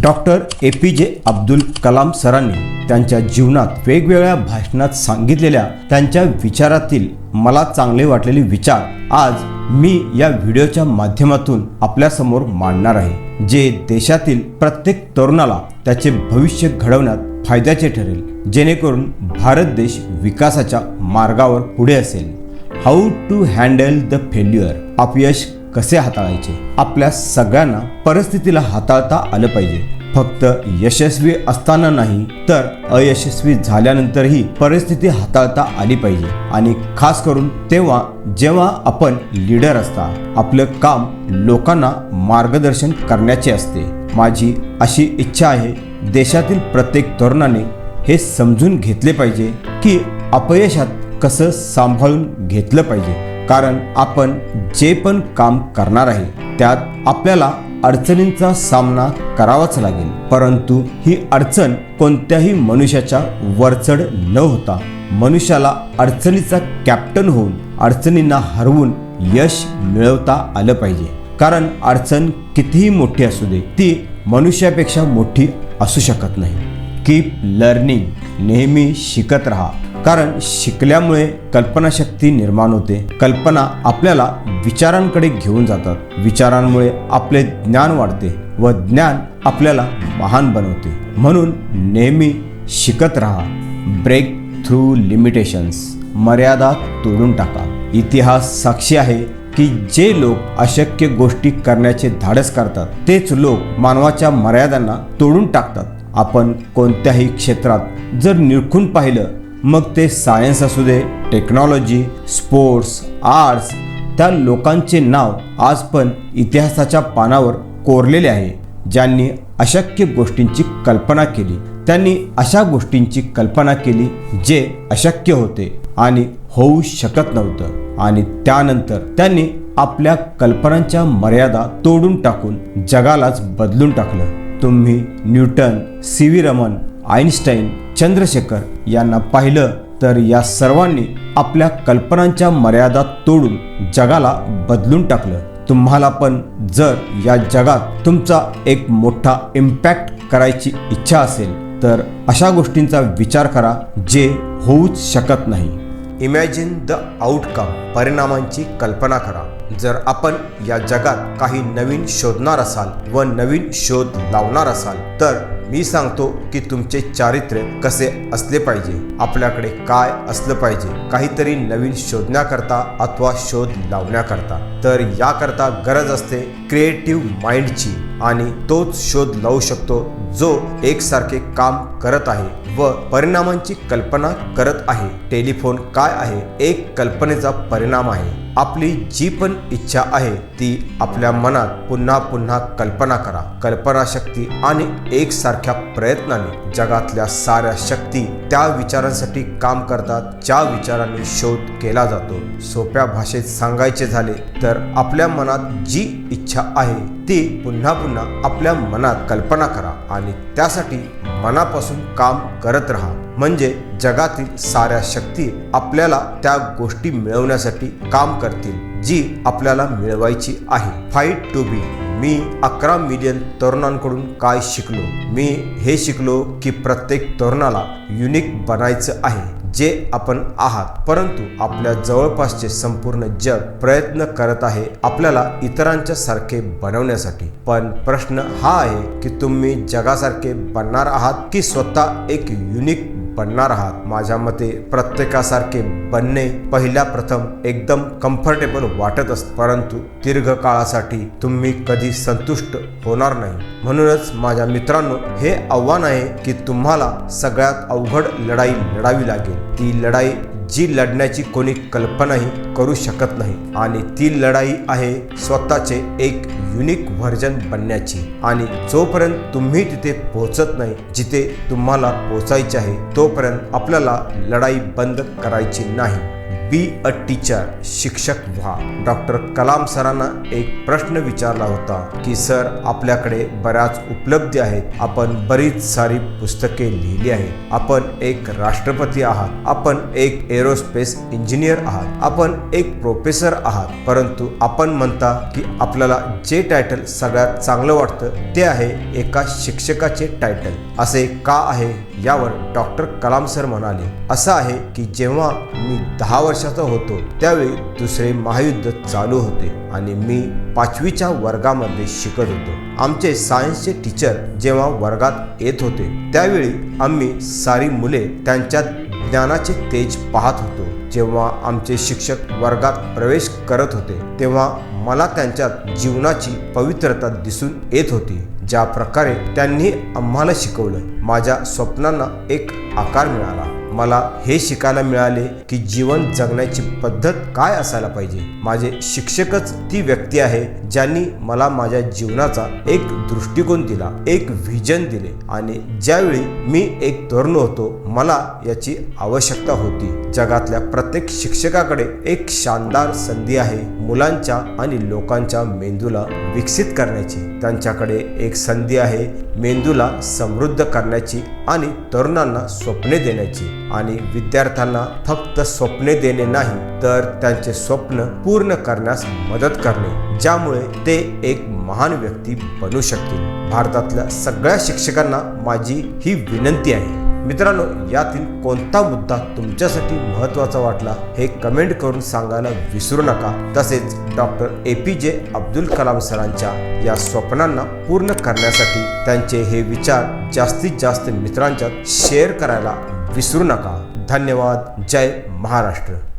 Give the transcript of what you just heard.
Doctor A P जे अब्दुल कलाम सरांनी त्यांच्या जीवनात वेगवेगळ्या भाषणात सांगितलेल्या त्यांच्या विचारातील मला चांगले वाटलेले विचार आज मी या व्हिडिओच्या माध्यमातून आपल्यासमोर मांडणार आहे जे देशातील प्रत्येक तरुणाला त्याचे भविष्य घडवण्यात फायद्याचे ठरेल जेणेकरून भारत देश विकासाच्या मार्गावर पुढे असेल. How to handle the failure. अपयश कसे हाताळायचे? आपल्या सगळ्यांना परिस्थितीला हाताळता आलं पाहिजे. फक्त यशस्वी असताना नाही तर अयशस्वी झाल्यानंतरही परिस्थिती हाताळता आली पाहिजे. आणि खास करून तेव्हा जेव्हा आपण लीडर असता आपलं काम लोकांना मार्गदर्शन करण्याचे असते. माझी अशी इच्छा आहे देशातील प्रत्येक तरुणाने हे समजून घेतले पाहिजे की अपयशात कसं सांभाळून घेतलं पाहिजे. कारण आपण जे पण काम करणार आहे त्यात आपल्याला अडचणींचा सामना करावाच लागेल. परंतु ही अडचण कोणत्याही मनुष्याच्या वरचढ न होता मनुष्याला अडचणीचा कॅप्टन होऊन अडचणींना हरवून यश मिळवता आलं पाहिजे. कारण अडचण कितीही मोठी असू दे ती मनुष्यापेक्षा मोठी असू शकत नाही. कीप लर्निंग नेहमी शिकत राहा. कारण शिकल्यामुळे कल्पनाशक्ती निर्माण होते. कल्पना आपल्याला विचारांकडे घेऊन जातात. विचारांमुळे आपले ज्ञान वाढते व ज्ञान आपल्याला महान बनवते. म्हणून नेहमी शिकत राहा. Break through limitations. मर्यादा तोडून टाका. इतिहास साक्षी आहे की जे लोक अशक्य गोष्टी करण्याचे धाडस करतात तेच लोक मानवाच्या मर्यादांना तोडून टाकतात. आपण कोणत्याही क्षेत्रात जर निरखून पाहिलं मग ते सायन्स असू दे टेक्नॉलॉजी स्पोर्ट्स आर्ट्स त्या लोकांचे नाव आज पण इतिहासाच्या पानावर कोरलेले आहे. ज्यांनी अशक्य गोष्टींची कल्पना केली त्यांनी अशा गोष्टींची कल्पना केली जे अशक्य होते आणि होऊ शकत नव्हतं. आणि त्यानंतर त्यांनी आपल्या कल्पनांच्या मर्यादा तोडून टाकून जगालाच बदलून टाकलं. तुम्ही Newton C V Raman Einstein Chandrasekhar यांना पाहिलं तर या सर्वांनी आपल्या कल्पनांच्या मर्यादा तोडून जगाला बदलून टाकलं. तुम्हाला पण जर या जगात तुमचा एक मोठा इम्पॅक्ट करायची इच्छा असेल तर अशा गोष्टींचा विचार करा जे होऊच शकत नाही. इमॅजिन द आउटकम परिणामांची कल्पना करा. जर आपण या जगात काही नवीन शोधणार असाल व नवीन शोध लावणार असाल तर मी सांगतो की तुमचे चारित्र्य कसे असले पाहिजे आपल्याकडे काय असलं पाहिजे काहीतरी नवीन शोधण्याकरता अथवा शोध लावण्याकरता. तर याकरता गरज असते क्रिएटिव्ह माइंडची आणि तोच शोध लावू शकतो जो एकसारखे काम करत आहे. व परिणामांची कल्पना करत आहे. टेलिफोन काय आहे? एक कल्पनेचा परिणाम आहे. आपली जी पण इच्छा आहे ती आपल्या मनात पुन्हा पुन्हा कल्पना करा. कल्पनाशक्ती आणि एकसारख्या प्रयत्नाने जगातल्या साऱ्या शक्ती त्या विचारांसाठी काम करतात ज्या विचारांनी शोध केला जातो. सोप्या भाषेत सांगायचे झाले तर आपल्या मनात जी इच्छा आहे ती पुन्हा पुन्हा आपल्या मनात कल्पना करा आणि त्यासाठी मनापासून काम करत राहा. म्हणजे जगातील साऱ्या शक्ती आपल्याला त्या गोष्टी मिळवण्यासाठी काम करतील जी आपल्याला मिळवायची आहे. फाईट टू बी मी अकरा मिलियन तरुणांकडून काय शिकलो? मी हे शिकलो की प्रत्येक तरुणाला युनिक बनायचं आहे जे आपण आहात. परंतु आपल्या जवळपासचे संपूर्ण जग प्रयत्न करत आहे आपल्याला इतरांच्या सारखे बनवण्यासाठी. पण प्रश्न हा आहे की तुम्ही जगासारखे बनणार आहात की स्वतः एक युनिक बनणार आहात. माझ्या मते प्रत्येकासारखे बनणे पहिल्या प्रथम एकदम कम्फर्टेबल वाटत असत परंतु दीर्घ काळासाठी तुम्ही कधी संतुष्ट होणार नाही. म्हणूनच माझ्या मित्रांनो हे आव्हान आहे की तुम्हाला सगळ्यात अवघड लढाई लढावी लागेल. ती लढाई जी लढण्याची कोणी कल्पनाही करू शकत नाही. आणि ती लढाई आहे स्वतःचे एक युनिक व्हर्जन बनण्याची. आणि जोपर्यंत तुम्ही तिथे पोहोचत नाही जिथे तुम्हाला पोहोचायचे आहे तोपर्यंत आपल्याला लढाई बंद करायची नाही. बी अ टीचर शिक्षक व्हा. डॉक्टर कलाम सरांना एक प्रश्न विचारला होता की सर आपल्याकडे बऱ्याच उपलब्धी आहेत. आपण बरीच सारी पुस्तके लिहिली आहेत. आपण एक राष्ट्रपती आहात. आपण एक एरोस्पेस इंजिनियर आहात. आपण एक प्रोफेसर आहात. परंतु आपण म्हणता की आपल्याला जे टायटल सगळ्यात चांगलं वाटतं ते आहे एका शिक्षकाचे टायटल असे का आहे? यावर डॉक्टर कलाम सर म्हणाले असं आहे की जेव्हा मी दहा वर्ष वर्षाचा होतो. त्यावेळी दुसरे महायुद्ध चालू होते आणि मी पाचवीच्या वर्गामध्ये शिकत होतो. आमचे सायन्सचे टीचर जेव्हा वर्गात येत होते त्यावेळी आम्ही सारी मुले त्यांच्यात ज्ञानाचे तेज पाहत होतो. जेव्हा आमचे शिक्षक वर्गात प्रवेश करत होते तेव्हा मला त्यांच्यात जीवनाची पवित्रता दिसून येत होती ज्या प्रकारे त्यांनी आम्हाला शिकवलं. माझ्या स्वप्नांना एक आकार मिळाला. मला हे शिकायला मिळाले की जीवन जगण्याची पद्धत काय असायला पाहिजे. माझे शिक्षकच ती व्यक्ती आहे ज्यांनी मला माझ्या जीवनाचा एक दृष्टिकोन दिला एक व्हिजन दिले आणि ज्यावेळी मी एक तरुण होतो मला याची आवश्यकता होती. जगातल्या प्रत्येक शिक्षकाकडे एक शानदार संधी आहे मुलांच्या आणि लोकांच्या मेंदूला विकसित करण्याची. त्यांच्याकडे एक संधी आहे मेंदूला समृद्ध करण्याची आणि तरुणांना स्वप्ने देण्याची. आणि विद्यार्थ्यांना फक्त स्वप्ने देणे नाही तर त्यांचे स्वप्न पूर्ण करण्यास मदत करणे ज्यामुळे ते एक महान व्यक्ती बनू शकतील. भारतातल्या सगळ्या शिक्षकांना माझी ही विनंती आहे. मित्रांनो यातील कोणता मुद्दा तुमच्यासाठी महत्त्वाचा वाटला हे कमेंट करून सांगायला विसरू नका. तसेच डॉक्टर ए पी जे अब्दुल कलाम सरांच्या या स्वप्नांना पूर्ण करण्यासाठी त्यांचे हे विचार जास्तीत जास्त मित्रांच्यात शेअर करायला विसरू नका. धन्यवाद. जय महाराष्ट्र.